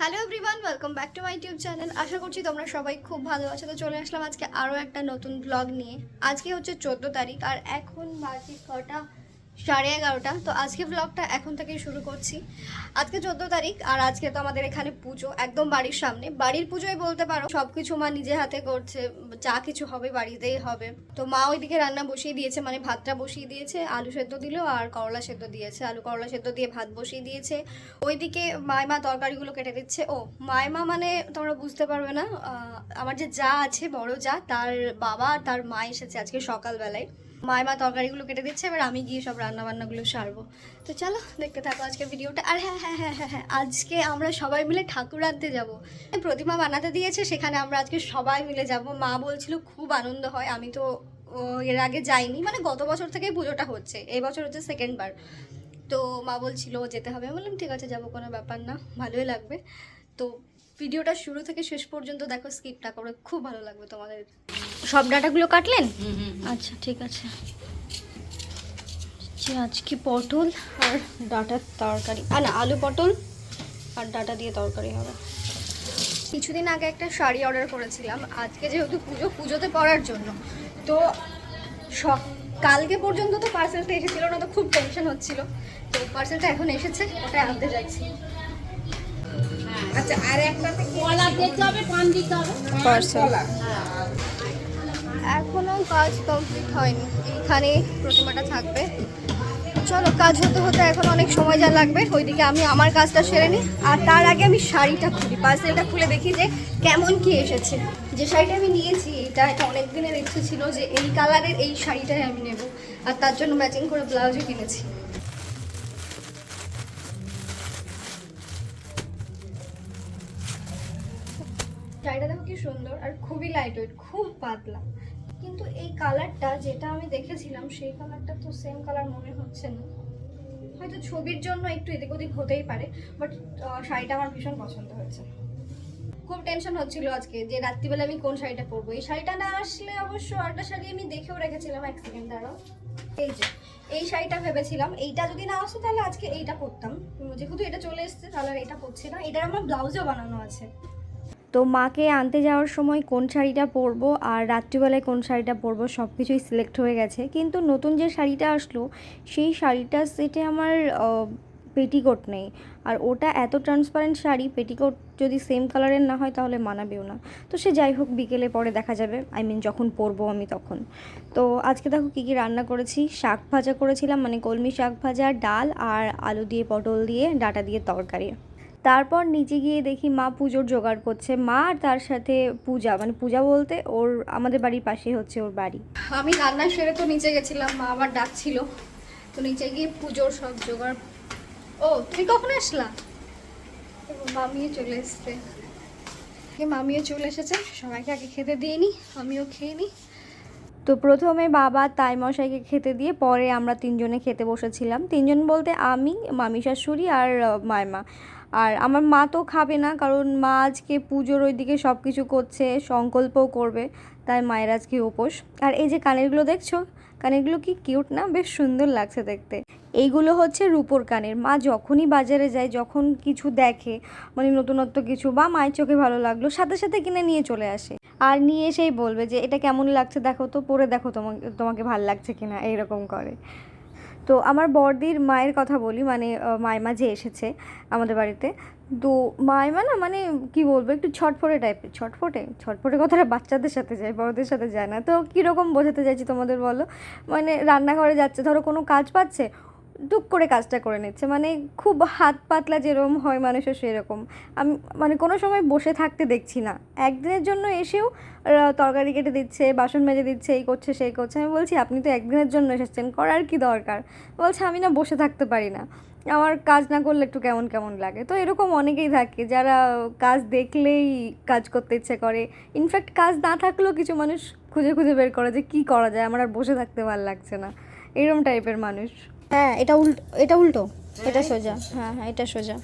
Hello everyone welcome back to my YouTube channel আশা করছি তোমরা সবাই খুব ভালো আছো। তো চলে আসলাম আজকে আরও একটা নতুন ব্লগ নিয়ে। আজকে হচ্ছে চোদ্দ তারিখ আর এখন বাজে কটা সাড়ে এগারোটা। তো আজকে ব্লগটা এখন থেকেই শুরু করছি। আজকে চোদ্দ তারিখ, আর আজকে তো আমাদের এখানে পুজো, একদম বাড়ির সামনে। বাড়ির পুজোয় বলতে পারো সব কিছু মা নিজে হাতে করছে, যা কিছু হবে বাড়িতেই হবে। তো মা ওইদিকে রান্না বসিয়ে দিয়েছে মানে ভাতটা বসিয়ে দিয়েছে, আলু সেদ্ধ দিল, আর করলা সেদ্ধ দিয়েছে। আলু করলা সেদ্ধ দিয়ে ভাত বসিয়ে দিয়েছে। ওইদিকে মায়মা তরকারিগুলো কেটে দিচ্ছে। ও মায়মা মানে তোমরা বুঝতে পারবে না আমার যে যা আছে, বড় যা, তার বাবা তার মা এসেছে আজকে সকালবেলায়। মায়মা তরকারিগুলো কেটে দিচ্ছে, এবার আমি গিয়ে সব রান্না বান্নাগুলো সারবো। তো চলো, দেখতে থাকো আজকের ভিডিওটা। আর হ্যাঁ হ্যাঁ হ্যাঁ হ্যাঁ হ্যাঁ আজকে আমরা সবাই মিলে ঠাকুর আনতে যাব। প্রতিমা বানাতে দিয়েছে, সেখানে আমরা আজকে সবাই মিলে যাব। মা বলছিল খুব আনন্দ হয়, আমি তো এর আগে যাইনি। মানে গত বছর থেকেই পুজোটা হচ্ছে, এই বছর হচ্ছে সেকেন্ড বার। তো মা বলছিল যেতে হবে বললাম, ঠিক আছে, যাব, কোনো ব্যাপার না, ভালোই লাগবে। তো ভিডিওটা শুরু থেকে শেষ পর্যন্ত দেখো স্কিপটা করে, খুব ভালো লাগবে তোমাদের। সব ডাটাগুলো কাটলেন? আচ্ছা ঠিক আছে। আজকে পটল আর ডাটার তরকারি। আর না আলু পটল আর ডাটা দিয়ে তরকারি হবে। কিছুদিন আগে একটা শাড়ি অর্ডার করেছিলাম। আজকে যেহেতু পুজো পুজোতে পরার জন্য। তো সব কালকে পর্যন্ত তো পার্সেলটা এসেছিল না তো খুব টেনশন হচ্ছিল। তো পার্সেলটা এখন এসেছে ওটা আনতে যাচ্ছি। আচ্ছা আর একটা কলা দিতে হবে পান দিতে হবে। পার্সেল? এখনও কাজ কমপ্লিট হয়নি। এইখানে প্রতিমাটা থাকবে। চলো, কাজ হতে হতে এখন অনেক সময় যা লাগবে। ওইদিকে আমি আমার কাজটা সেরে নিই। আর তার আগে আমি শাড়িটা খুলি। পার্সেলটা খুলে দেখি যে কেমন কি এসেছে। যে শাড়িটা আমি নিয়েছি, এটা এটা অনেক দিনের ইচ্ছে ছিল যে এই কালারের এই শাড়িটাই আমি নেব। আর তার জন্য ম্যাচিং করে ব্লাউজও কিনেছি। শাড়িটা দেখো কি সুন্দর আর খুবই লাইট ওয়েট খুব পাতলা। কিন্তু এই কালারটা যেটা আমি দেখেছিলাম, সেই কালারটা তো সেম কালার মনে হচ্ছে না। হয়তো ছবির জন্য একটু এদিক ওদিক হতেই পারে বাট শাড়িটা আমার ভীষণ পছন্দ হয়েছে। খুব টেনশন হচ্ছিল আজকে যে রাত্রিবেলা আমি কোন শাড়িটা পরবো। এই শাড়িটা না আসলে অবশ্য আরেকটা শাড়ি আমি দেখেও রেখেছিলাম এক সেকেন্ড দাঁড়াও। এই যে, এই শাড়িটা ভেবেছিলাম, এইটা যদি না আসতো তাহলে আজকে এইটা পরতাম। যেহেতু এটা চলে এসছে, তাহলে এটা পরছি না। এটার আমার ব্লাউজও বানানো আছে। তো মাকে আনতে যাওয়ার সময় কোন শাড়িটা পরবো আর রাত্রিবেলায় কোন শাড়িটা পরবো সব কিছুই সিলেক্ট হয়ে গেছে। কিন্তু নতুন যে শাড়িটা আসলো, সেই শাড়িটার সেটে আমার পেটিকোট নেই। আর ওটা এত ট্রান্সপারেন্ট শাড়ি পেটিকোট যদি সেম কালারের না হয় তাহলে মানাবেও না। তো সে যাই হোক, বিকেলে পরে দেখা যাবে। আই মিন যখন পরবো আমি তখন। তো আজকে দেখো কী কী রান্না করেছি। শাক ভাজা করেছিলাম মানে কলমি শাক ভাজা, ডাল আর আলু দিয়ে, পটল দিয়ে, ডাটা দিয়ে তরকারি। তারপর নিচে গিয়ে দেখি মা পুজোর জোগাড় করছে। মা আর তার সাথে পূজা মানে পূজা বলতে ওর, আমাদের বাড়ির পাশে হচ্ছে ওর বাড়ি। আমি রান্না সেরে তো নিচে গেছিলাম, মা আবার ডাকছিল। তো নিচে গিয়ে পুজোর সব জোগাড়। ও, তুমি কখন আসলা? মামিও চলে এসছে। মামিও চলে এসেছে, সবাইকে আগে খেতে দিয়ে নি, আমিও খেয়ে নিই তো প্রথমে বাবা তাই মশাইকে খেতে দিয়ে পরে আমরা তিনজনে খেতে বসেছিলাম। তিনজন বলতে আমি, মামি শাশুড়ি আর মায়মা আর আমার মা তো খাবে না, কারণ মা আজকে পুজোর ওই দিকে সব কিছু করছে, সংকল্পও করবে, তাই মায়ের আজকে উপোস। আর এই যে কানেরগুলো দেখছ? কানেরগুলো কি কিউট না? বেশ সুন্দর লাগছে দেখতে। এইগুলো হচ্ছে রূপোর কানের। মা যখনই বাজারে যায়, যখন কিছু দেখে মানে নতুনত্ব কিছু বা মায়ের চোখে ভালো লাগল, সাথে সাথে কিনে নিয়ে চলে আসে। আর নিয়ে এসেই বলবে যে, এটা কেমন লাগছে? দেখো তো, পরে দেখো তোমাকে তোমাকে ভালো লাগছে কিনা এইরকম করে। তো আমার বড়দির মায়ের কথা বলি মানে মায়মা যে এসেছে আমাদের বাড়িতে, তো মায়মা না মানে কি বলব, একটু ছটফটে টাইপের ছটফটে? ছটফটে কথাটা বাচ্চাদের সাথে যায়, বড়দের সাথে যায় না। তো কীরকম বোঝাতে চাইছি তোমাদের বলো? মানে রান্নাঘরে যাচ্ছে, ধরো কোনো কাজ পাচ্ছে টুক করে কাজটা করে নিচ্ছে। মানে খুব হাত পাতলা যেরকম হয় মানুষের সেরকম। আমি মানে কোনো সময় বসে থাকতে দেখছি না। একদিনের জন্য এসেও তরকারি কেটে দিচ্ছে, বাসন মেজে দিচ্ছে, এই করছে, সেই করছে। আমি বলছি, আপনি তো একদিনের জন্য এসেছেন, করার কি দরকার? বলছে, আমি না বসে থাকতে পারি না। আমার কাজ না করলে একটু কেমন কেমন লাগে? তো এরকম অনেকেই থাকে যারা কাজ দেখলেই কাজ করতে ইচ্ছে করে। ইনফ্যাক্ট কাজ না থাকলেও কিছু মানুষ খুঁজে খুঁজে বের করে যে কী করা যায়। আমার আর বসে থাকতে ভালো লাগছে না। এরকম টাইপের মানুষ। হ্যাঁ এটা উল্টো এটা উল্টো। এটা সোজা। হ্যাঁ হ্যাঁ এটা সোজা।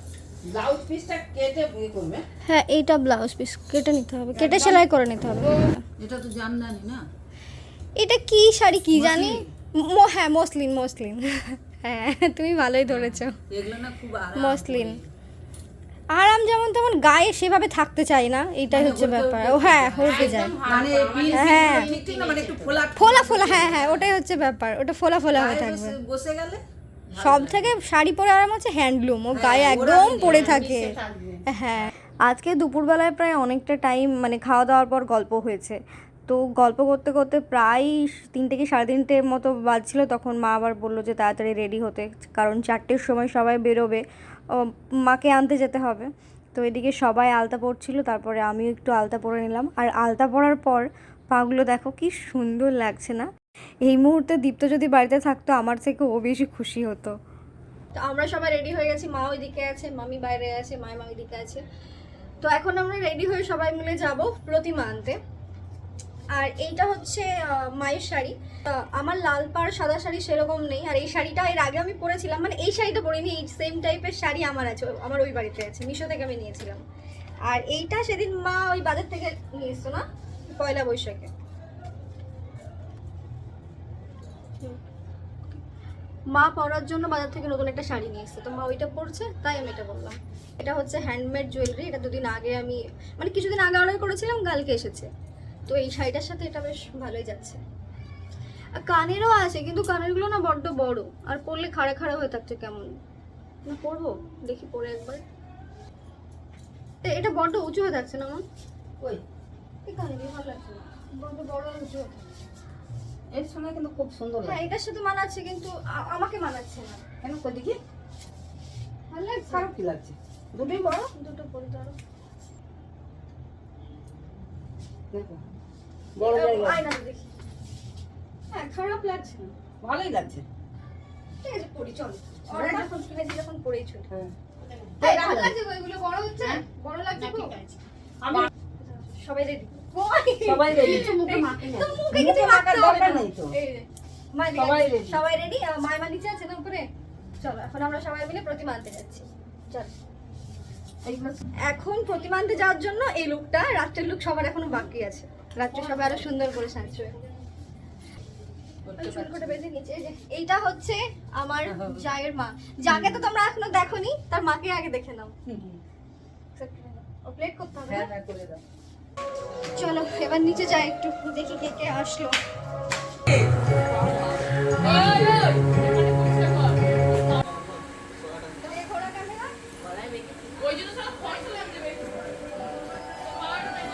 ব্লাউজ পিসটা কেটে বুই করবে? হ্যাঁ এইটা ব্লাউজ পিস কেটে নিতে হবে। কেটে সেলাই করে নিতে হবে। এটা তো জামদানি না? এটা কি শাড়ি কি জানি? ম- হ্যাঁ মসলিন মসলিন। হ্যাঁ তুমি ভালোই ধরেছো। এগুলো না খুব আরাম মসলিন। আরাম যেমন তেমন গায়ে সেভাবে থাকতে চাই না এটাই হচ্ছে ব্যাপার। ও হ্যাঁ হয়ে যায়। মানে পিন হ্যাঁ। না মানে একটু ফোলা ফোলা ফোলা হ্যাঁ হ্যাঁ ওটাই হচ্ছে ব্যাপার ওটা ফোলা ফোলা হয়ে থাকবে। বসে- গেলে সব থেকে শাড়ি পরে আরাম হচ্ছে হ্যান্ডলুম ও গায়ে একদম পরে হ্যাঁ, থাকে। হ্যাঁ। আজকে দুপুরবেলায় প্রায় অনেকটা টাইম মানে খাওয়া দাওয়ার পর গল্প হয়েছে। তো গল্প করতে করতে প্রায় তিন থেকে সাড়ে তিনটে মতো বাজছিল, তখন মা আবার বলল যে তাড়াতাড়ি রেডি হতে, কারণ চারটের সময় সবাই বেরোবে মাকে আনতে যেতে হবে। তো এদিকে সবাই আলতা পরছিল, তারপরে আমিও একটু আলতা পরে নিলাম। আর আলতা পরার পর, পাগুলো দেখো কি সুন্দর লাগছে না? এই মুহূর্তে দীপ্ত যদি বাড়িতে থাকতো, আমার থেকে ও বেশি খুশি হতো। তো আমরা সবাই রেডি হয়ে গেছি, মা ওইদিকে আছে, মামি বাইরে আছে মামা ওইদিকে আছে। তো এখন আমরা রেডি হয়ে সবাই মিলে যাব প্রতিমা আনতে। আর এইটা হচ্ছে মায়ের শাড়ি। আমার লাল পাড়, সাদা শাড়ি সেরকম নেই। আর এই শাড়িটা এর আগে আমি পরেছিলাম মানে এই শাড়িটা পরিনি, এই সেম টাইপের শাড়ি আমার আছে, আমার ওই বাড়িতে আছে, মিশো থেকে আমি নিয়েছিলাম। আর এইটা সেদিন মা ওই বাজার থেকে নিয়ে এসছো না, পয়লা বৈশাখে। মা পরার জন্য বাজার থেকে নতুন একটা শাড়ি নিয়ে এসছে। তো মা ওইটা পরছে, তাই আমি এটা বললাম। এটা হচ্ছে হ্যান্ডমেড জুয়েলারি এটা দুদিন আগে আমি মানে কিছুদিন আগে অর্ডার করেছিলাম, কালকে এসেছে। তো এই শাড়িটার সাথে এটা বেশ ভালোই যাচ্ছে। আর কানেরও আছে কিন্তু কানেরগুলো না বড্ড বড়। আর পরলে খাড়া খাড়া হয়ে থাকছে কেমন? না পরবো। দেখি পরে একবার। এটা বড্ড উঁচু হয়ে থাকছে না আমার ওই এই কানেরগুলো ভালো লাগছে না। বড্ড বড় আর উঁচু হয়ে থাকছে। এর কিন্তু খুব সুন্দর হ্যাঁ লাগে। এটার সাথে মানাচ্ছে কিন্তু আমাকে মানাচ্ছে না। কেন? কই দেখি। ভালো লাগছে? খারাপ কি লাগছে? দুটোই বড়? দুটো পরে ধরো। দেখো। বড় দেখি। হ্যাঁ খারাপ লাগছে না। ভালোই লাগছে। ঠিক আছে চল। অর্ডার যখন কিনেছি যখন হ্যাঁ। সবাই রেডি সবাই রেডি নিচে আছে না উপরে? চলো এখন আমরা সবাই মিলে প্রতিমা আনতে যাচ্ছি। চল। এখন প্রতিমা আনতে যাওয়ার জন্য এই লুকটা রাত্রের লুক সবার এখনও বাকি আছে। রাত্রে সবাই আরও সুন্দর করে যে, এইটা হচ্ছে আমার জায়ের মা যাকে তো তোমরা এখনও দেখোনি তার মাকে আগে দেখে নাও প্লেট করতে হবে হ্যাঁ? হ্যাঁ চলো এবার নিচে যাই একটু দেখি কে কে আসলো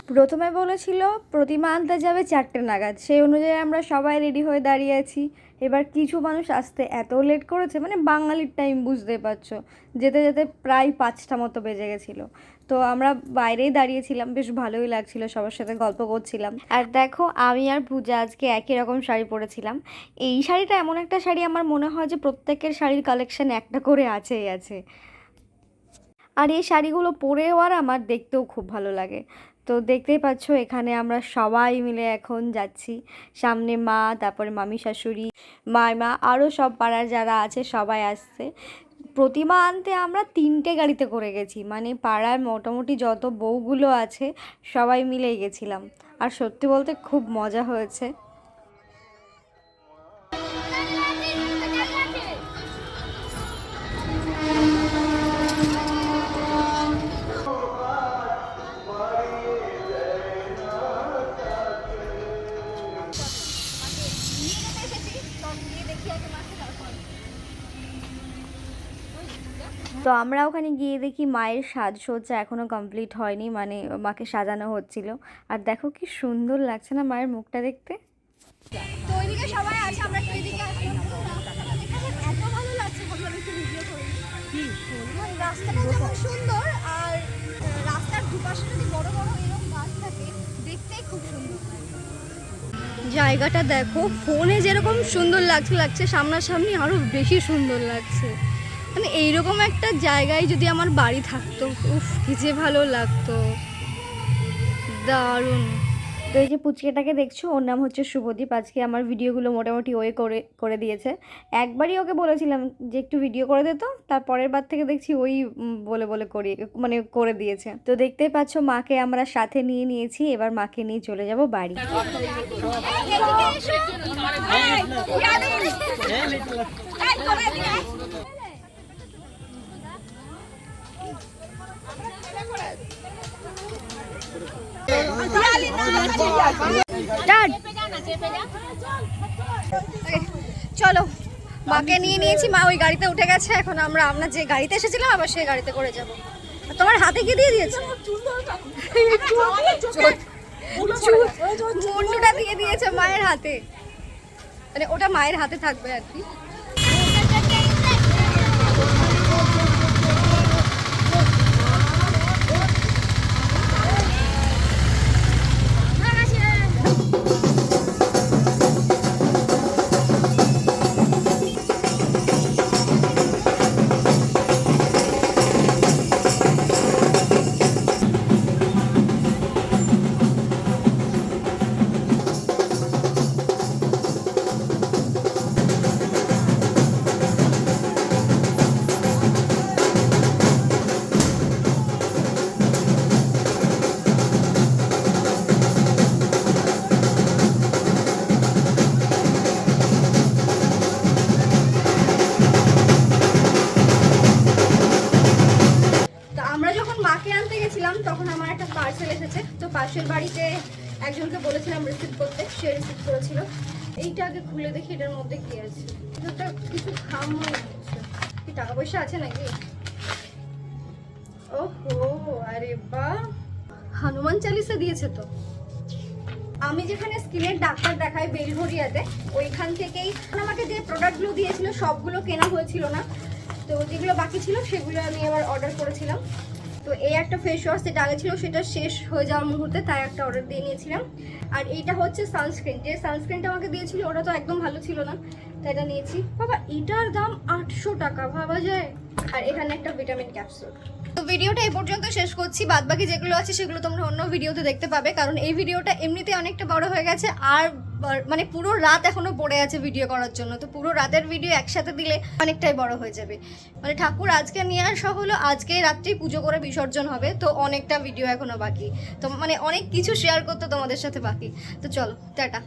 প্রথমে বলেছিল, প্রতিমা আনতে যাবে চারটে নাগাদ। সেই অনুযায়ী আমরা সবাই রেডি হয়ে দাঁড়িয়ে আছি। এবার কিছু মানুষ আসতে এত লেট করেছে মানে বাঙালির টাইম বুঝতে পারছ? যেতে যেতে প্রায় পাঁচটা মতো বেজে গেছিল। তো আমরা বাইরেই দাঁড়িয়েছিলাম, বেশ ভালোই লাগছিল, সবার সাথে গল্প করছিলাম। আর দেখো, আমি আর পূজা আজকে একই রকম শাড়ি পরেছিলাম। এই শাড়িটা এমন একটা শাড়ি, আমার মনে হয় যে প্রত্যেকের শাড়ির কালেকশান একটা করে আছেই আছে। আর এই শাড়িগুলো পরেও আর আমার দেখতেও খুব ভালো লাগে। তো দেখতেই পাচ্ছ, এখানে আমরা সবাই মিলে এখন যাচ্ছি। সামনে মা, তারপরে মামি শাশুড়ি, মাইমা আরও সব পাড়ার যারা আছে সবাই আসছে। প্রতিমা আনতে আমরা তিনটে গাড়িতে করে গেছি মানে পাড়ায় মোটামুটি যত বউগুলো আছে সবাই মিলেই গেছিলাম। আর সত্যি বলতে খুব মজা হয়েছে। তো আমরা ওখানে গিয়ে দেখি মায়ের সাজসজ্জা এখনও কমপ্লিট হয়নি মানে মাকে সাজানো হচ্ছিল। আর দেখো কি সুন্দর লাগছে না মায়ের মুখটা দেখতে। সবাই আছে আমরা একটু এদিকে আসলাম এত ভালো লাগছে ভিডিও করি। রাস্তাটা যেমন সুন্দর আর রাস্তার দুপাশে যদি বড় বড় এরকম গাছ থাকে দেখতেই খুব সুন্দর জায়গাটা দেখো ফোনে যেরকম সুন্দর লাগছে লাগছে সামনাসামনি আরও বেশি সুন্দর লাগছে। মানে এইরকম একটা জায়গায় যদি আমার বাড়ি থাকতো উফ কি যে ভালো লাগতো দারুণ তো এই যে পুচকেটাকে দেখছ ওর নাম হচ্ছে শুভদীপ আজকে আমার ভিডিওগুলো মোটামুটি ওয়ে করে করে দিয়েছে একবারই ওকে বলেছিলাম যে একটু ভিডিও করে দে তো তারপরের বার থেকে দেখছি ওই বলে বলে করি মানে করে দিয়েছে তো দেখতেই পাচ্ছ মাকে আমরা সাথে নিয়ে নিয়েছি এবার মাকে নিয়ে চলে যাব বাড়ি চলো মাকে নিয়ে নিয়েছি মা ওই গাড়িতে উঠে গেছে এখন আমরা আমরা যে গাড়িতে এসেছিলাম আবার সেই গাড়িতে করে যাব তোমার হাতে কি দিয়ে দিয়েছে মুন্ডুটা দিয়ে দিয়েছে মায়ের হাতে মানে ওটা মায়ের হাতে থাকবে আর কি পার্সেল তো পাশের বাড়িতে একজনকে বলেছিলাম রিসিভ করতে, সে রিসিভ করেছিল। এইটা আগে খুলে দেখি, এটার মধ্যে কি আছে? কিছু খাম কি টাকা পয়সা আছে নাকি? ওহো, আরে বাহ হনুমান চালিসা দিয়েছে তো। আমি যেখানে স্কিনের ডাক্তার দেখাই বেলঘরিয়াতে ওইখান থেকেই আমাকে যে প্রোডাক্টগুলো দিয়েছিল, সবগুলো কেনা হয়েছিল না। তো যেগুলো বাকি ছিল, সেগুলো আমি আবার অর্ডার করেছিলাম। তো এই একটা ফেস ওয়াশ যেটা আগে ছিল সেটা শেষ হয়ে যাওয়ার মুহূর্তে তাই একটা অর্ডার দিয়ে নিয়েছিলাম। আর এইটা হচ্ছে সানস্ক্রিন যে সানস্ক্রিনটা আমাকে দিয়েছিল ওটা তো একদম ভালো ছিল না, তাই এটা নিয়েছি। বাবা, এটার দাম আটশো টাকা, ভাবা যায়? আর এখানে একটা ভিটামিন ক্যাপসুল তো ভিডিওটা এই পর্যন্ত শেষ করছি। বাদ বাকি যেগুলো আছে সেগুলো তোমরা অন্য ভিডিওতে দেখতে পাবে, কারণ এই ভিডিওটা এমনিতে অনেকটা বড় হয়ে গেছে। আর মানে পুরো রাত এখনও পড়ে আছে ভিডিও করার জন্য। তো পুরো রাতের ভিডিও একসাথে দিলে অনেকটাই বড় হয়ে যাবে। মানে ঠাকুর আজকে নিয়ে আসা হলো আজকে রাত্রেই পুজো করে বিসর্জন হবে, তো অনেকটা ভিডিও এখনও বাকি। তো মানে অনেক কিছু শেয়ার করতে তোমাদের সাথে বাকি। তো চলো, টাটা।